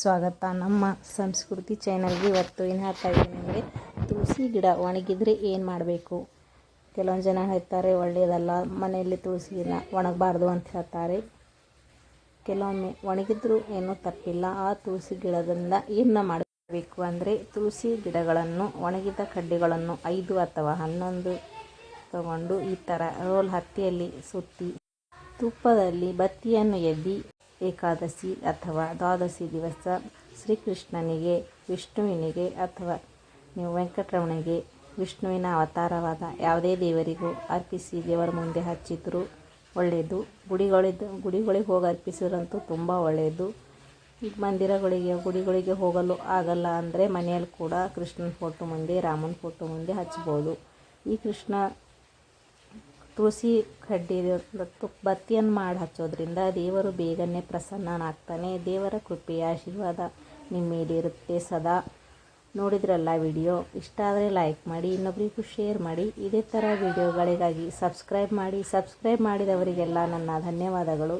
ಸ್ವಾಗತ. ನಮ್ಮ ಸಂಸ್ಕೃತಿ ಚಾನಲ್ಗೆ ಇವತ್ತು ಏನು ಹೇಳ್ತಾ ಇದ್ದೀನಿ ಅಂದರೆ, ತುಳಸಿ ಗಿಡ ಒಣಗಿದರೆ ಏನು ಮಾಡಬೇಕು? ಕೆಲವೊಂದು ಜನ ಹೇಳ್ತಾರೆ ಒಳ್ಳೆಯದಲ್ಲ ಮನೆಯಲ್ಲಿ ತುಳಸಿನ ಒಣಗಬಾರ್ದು ಅಂತ ಹೇಳ್ತಾರೆ. ಕೆಲವೊಮ್ಮೆ ಒಣಗಿದ್ರೂ ಏನೂ ತಪ್ಪಿಲ್ಲ. ಆ ತುಳಸಿ ಗಿಡದಿಂದ ಏನು ಮಾಡಬೇಕು ಅಂದರೆ, ತುಳಸಿ ಗಿಡಗಳನ್ನು, ಒಣಗಿದ ಕಡ್ಡಿಗಳನ್ನು ಐದು ಅಥವಾ ಹನ್ನೊಂದು ತಗೊಂಡು ಈ ಥರ ರೋಲ್ ಹತ್ತಿಯಲ್ಲಿ ಸುತ್ತಿ, ತುಪ್ಪದಲ್ಲಿ ಬತ್ತಿಯನ್ನು ಎದ್ದಿ ಏಕಾದಶಿ ಅಥವಾ ದ್ವಾದಶಿ ದಿವಸ ಶ್ರೀಕೃಷ್ಣನಿಗೆ, ವಿಷ್ಣುವಿನಿಗೆ ಅಥವಾ ನೀವು ವೆಂಕಟರಮಣಿಗೆ ವಿಷ್ಣುವಿನ ಅವತಾರವಾದ ಯಾವುದೇ ದೇವರಿಗೂ ಅರ್ಪಿಸಿ ದೇವರ ಮುಂದೆ ಹಚ್ಚಿದ್ರು ಒಳ್ಳೆಯದು. ಗುಡಿಗಳಿದ್ದು, ಗುಡಿಗಳಿಗೆ ಹೋಗಿ ಅರ್ಪಿಸಿದ್ರಂತೂ ತುಂಬ ಒಳ್ಳೆಯದು. ಈಗ ಮಂದಿರಗಳಿಗೆ, ಗುಡಿಗಳಿಗೆ ಹೋಗಲು ಆಗಲ್ಲ ಅಂದರೆ ಮನೆಯಲ್ಲಿ ಕೂಡ ಕೃಷ್ಣನ ಫೋಟೋ ಮುಂದೆ, ರಾಮನ ಫೋಟೋ ಮುಂದೆ ಹಚ್ಬೋದು. ಈ ಕೃಷ್ಣ ತುಳಸಿ ಕಡ್ಡಿ ಬತ್ತಿಯನ್ನು ಮಾಡಿ ಹಚ್ಚೋದ್ರಿಂದ ದೇವರು ಬೇಗನೆ ಪ್ರಸನ್ನನಾಗ್ತಾನೆ. ದೇವರ ಕೃಪೆಯ ಆಶೀರ್ವಾದ ನಿಮ್ಮ ಮೇಲೆ ಇರುತ್ತೆ ಸದಾ. ನೋಡಿದ್ರಲ್ಲ ವಿಡಿಯೋ? ಇಷ್ಟ ಆದರೆ ಲೈಕ್ ಮಾಡಿ ಇನ್ನೊಬ್ಬರಿಗೂ ಶೇರ್ ಮಾಡಿ. ಇದೇ ಥರ ವಿಡಿಯೋಗಳಿಗಾಗಿ ಸಬ್ಸ್ಕ್ರೈಬ್ ಮಾಡಿ. ಸಬ್ಸ್ಕ್ರೈಬ್ ಮಾಡಿದವರಿಗೆಲ್ಲ ನನ್ನ ಧನ್ಯವಾದಗಳು.